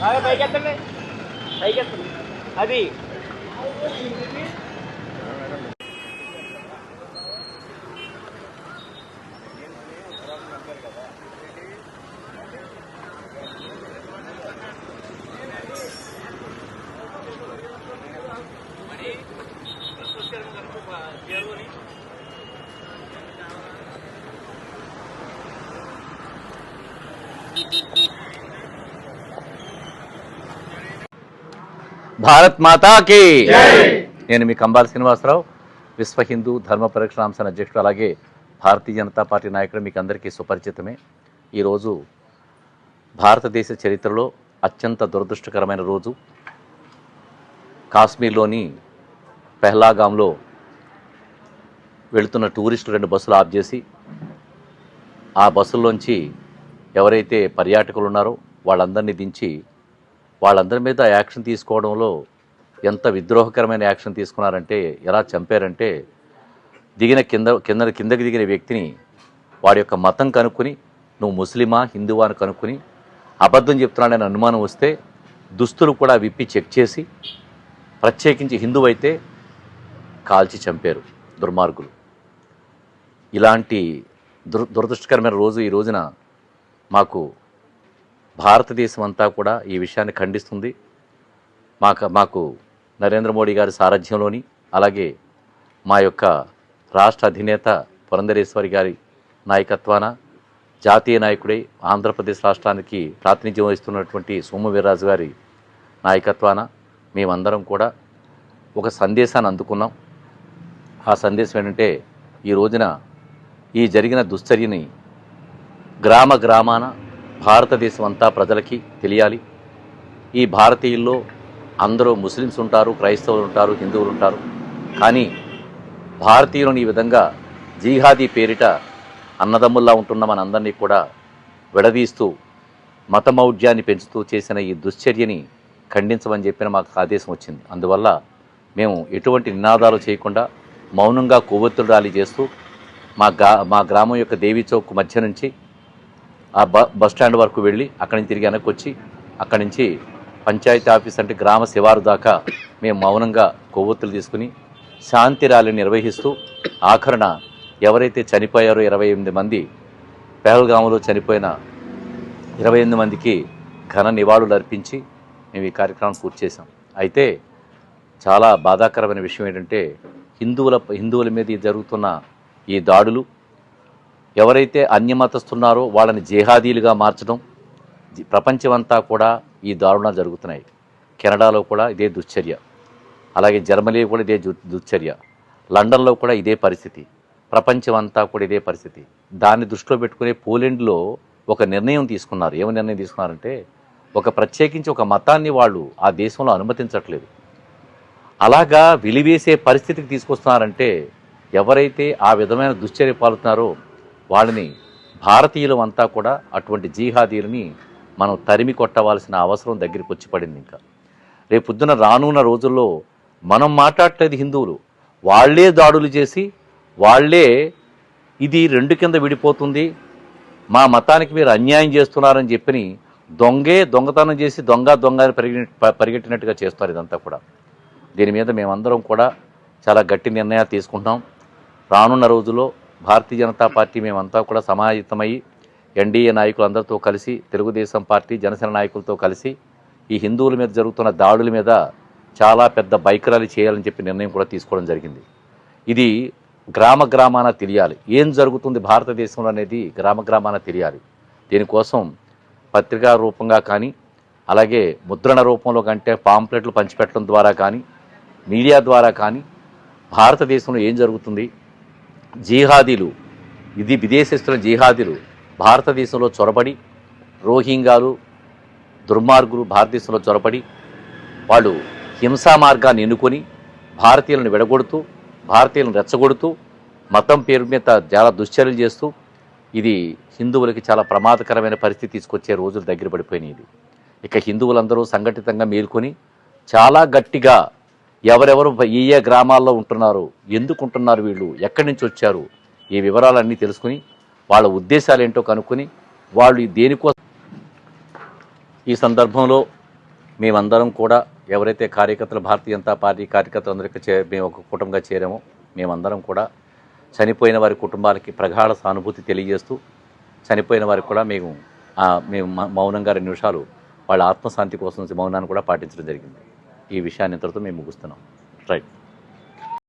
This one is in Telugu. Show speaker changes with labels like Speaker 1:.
Speaker 1: బాగా పైకెత్తండి పైకెత్తండి అది.
Speaker 2: భారత్ మాతాకి నేను మీ కంబాల శ్రీనివాసరావు విశ్వ హిందూ ధర్మ పరిరక్షణాంశన అధ్యక్షుడు అలాగే భారతీయ జనతా పార్టీ నాయకుడు మీకు అందరికీ సుపరిచితమే. ఈరోజు భారతదేశ చరిత్రలో అత్యంత దురదృష్టకరమైన రోజు. కాశ్మీర్లోని పెహ్లాగాంలో వెళుతున్న టూరిస్టులు రెండు బస్సులు ఆఫ్ చేసి ఆ బస్సుల్లోంచి ఎవరైతే పర్యాటకులు ఉన్నారో వాళ్ళందరినీ దించి వాళ్ళందరి మీద యాక్షన్ తీసుకోవడంలో ఎంత విద్రోహకరమైన యాక్షన్ తీసుకున్నారంటే ఎలా చంపారంటే దిగిన కింద కింద కిందకి దిగిన వ్యక్తిని వాడి యొక్క మతం కనుక్కొని నువ్వు ముస్లిమా హిందువా అని కనుక్కొని అబద్ధం చెప్తున్నాడని అనుమానం వస్తే దుస్తులు కూడా విప్పి చెక్ చేసి ప్రత్యేకించి హిందువు అయితే కాల్చి చంపారు దుర్మార్గులు. ఇలాంటి దుర్ దురదృష్టకరమైన రోజు ఈ రోజున మాకు భారతదేశం అంతా కూడా ఈ విషయాన్ని ఖండిస్తుంది. మాకు మాకు నరేంద్ర మోడీ గారి సారథ్యంలోని అలాగే మా యొక్క రాష్ట్ర అధినేత పురంధరేశ్వరి గారి నాయకత్వాన జాతీయ నాయకుడై ఆంధ్రప్రదేశ్ రాష్ట్రానికి ప్రాతినిధ్యం వహిస్తున్నటువంటి సోము వీర్రాజు గారి నాయకత్వాన మేమందరం కూడా ఒక సందేశాన్ని అందుకున్నాం. ఆ సందేశం ఏంటంటే ఈ రోజున ఈ జరిగిన దుశ్చర్యని గ్రామ గ్రామాన భారతదేశం అంతా ప్రజలకి తెలియాలి. ఈ భారతీయుల్లో అందరూ ముస్లిమ్స్ ఉంటారు క్రైస్తవులు ఉంటారు హిందువులు ఉంటారు. కానీ భారతీయులను ఈ విధంగా జీహాదీ పేరిట అన్నదమ్ముల్లా ఉంటున్న మనందరినీ కూడా విడదీస్తూ మతమౌఢ్యాన్ని పెంచుతూ చేసిన ఈ దుశ్చర్యని ఖండించమని చెప్పిన మాకు ఆదేశం వచ్చింది. అందువల్ల మేము ఎటువంటి నినాదాలు చేయకుండా మౌనంగా కొవ్వొత్తులు ర్యాలీ చేస్తూ మా గా మా గ్రామం యొక్క దేవీ చౌక్ మధ్య నుంచి ఆ బ బస్ స్టాండ్ వరకు వెళ్ళి అక్కడి నుంచి తిరిగి వెనక్కి వచ్చి అక్కడి నుంచి పంచాయతీ ఆఫీస్ అంటే గ్రామ శివారు దాకా మేము మౌనంగా కొవ్వొత్తులు తీసుకుని శాంతి ర్యాలీ నిర్వహిస్తూ ఆఖరణ ఎవరైతే చనిపోయారో ఇరవై ఎనిమిది మంది పేలగాములో చనిపోయిన ఇరవై ఎనిమిది మందికి ఘన నివాళులు అర్పించి మేము ఈ కార్యక్రమం పూర్తి చేసాం అయితే చాలా బాధాకరమైన విషయం ఏంటంటే హిందువుల హిందువుల మీద జరుగుతున్న ఈ దాడులు ఎవరైతే అన్యమతస్తున్నారో వాళ్ళని జేహాదీలుగా మార్చడం ప్రపంచమంతా కూడా ఈ దారుణాలు జరుగుతున్నాయి. కెనడాలో కూడా ఇదే దుశ్చర్య. అలాగే జర్మనీలో కూడా ఇదే దు- దుశ్చర్య. లండన్లో కూడా ఇదే పరిస్థితి. ప్రపంచం అంతా కూడా ఇదే పరిస్థితి. దాన్ని దృష్టిలో పెట్టుకునే పోలెండ్లో ఒక నిర్ణయం తీసుకున్నారు. ఏమి నిర్ణయం తీసుకున్నారంటే ఒక ప్రత్యేకించి ఒక మతాన్ని వాళ్ళు ఆ దేశంలో అనుమతించట్లేదు. అలాగా వెలివేసే పరిస్థితికి తీసుకొస్తున్నారంటే ఎవరైతే ఆ విధమైన దుశ్చర్య పాలుతున్నారో వాళ్ళని భారతీయులం అంతా కూడా అటువంటి జీహాదీలని మనం తరిమి కొట్టవలసిన అవసరం దగ్గరికి వచ్చి పడింది ఇంకా. రేపు రానున్న రోజుల్లో మనం మాట్లాడేది హిందువులు. వాళ్ళే దాడులు చేసి వాళ్ళే ఇది రెండు కింద విడిపోతుంది. మా మతానికి మీరు అన్యాయం చేస్తున్నారని చెప్పని దొంగే దొంగతనం చేసి దొంగ దొంగ అని పరిగె పరిగెట్టినట్టుగా చేస్తారు ఇదంతా కూడా. దీని మీద మేమందరం కూడా చాలా గట్టి నిర్ణయాలు తీసుకుంటాం రానున్న రోజుల్లో భారతీయ జనతా పార్టీ మేమంతా కూడా సమాహితమై ఎన్డీఏ నాయకులందరితో కలిసి తెలుగుదేశం పార్టీ జనసేన నాయకులతో కలిసి ఈ హిందువుల మీద జరుగుతున్న దాడుల మీద చాలా పెద్ద బైక్ ర్యాలీ చేయాలని చెప్పి నిర్ణయం కూడా తీసుకోవడం జరిగింది. ఇది గ్రామ గ్రామాన తెలియాలి. ఏం జరుగుతుంది భారతదేశంలో అనేది గ్రామ గ్రామాన తెలియాలి. దీనికోసం పత్రికా రూపంగా కానీ అలాగే ముద్రణ రూపంలో కంటే పాంప్లెట్లు పంచిపెట్టడం ద్వారా కానీ మీడియా ద్వారా కానీ భారతదేశంలో ఏం జరుగుతుంది? జీహాదీలు ఇది విదేశిస్తున్న జీహాదీలు. భారతదేశంలో చొరబడి రోహింగాలు దుర్మార్గులు భారతదేశంలో చొరబడి వాళ్ళు హింసా మార్గాన్ని ఎన్నుకొని భారతీయులను విడగొడుతూ భారతీయులను రెచ్చగొడుతూ మతం పేరు మీద చాలా దుశ్చర్యలు చేస్తూ ఇది హిందువులకి చాలా ప్రమాదకరమైన పరిస్థితి తీసుకొచ్చే రోజులు దగ్గర పడిపోయినాయి ఇది. ఇక హిందువులందరూ సంఘటితంగా మేల్కొని చాలా గట్టిగా ఎవరెవరు ఏ ఏ గ్రామాల్లో ఉంటున్నారు ఎందుకు ఉంటున్నారు వీళ్ళు ఎక్కడి నుంచి వచ్చారు ఈ వివరాలన్నీ తెలుసుకుని వాళ్ళ ఉద్దేశాలు ఏంటో కనుక్కొని వాళ్ళు దేనికోసం ఈ సందర్భంలో మేమందరం కూడా ఎవరైతే కార్యకర్తలు భారతీయ జనతా పార్టీ కార్యకర్తలందరికీ చే మేము ఒక కుటుంబంగా చేరామో మేమందరం కూడా చనిపోయిన వారి కుటుంబాలకి ప్రగాఢ సానుభూతి తెలియజేస్తూ చనిపోయిన వారికి కూడా మేము మేము మౌనంగా రెండు నిమిషాలు వాళ్ళ ఆత్మశాంతి కోసం మౌనాన్ని కూడా పాటించడం జరిగింది. ఈ విషయాన్ని ఇంతటితో మేము ముగుస్తున్నాం. రైట్.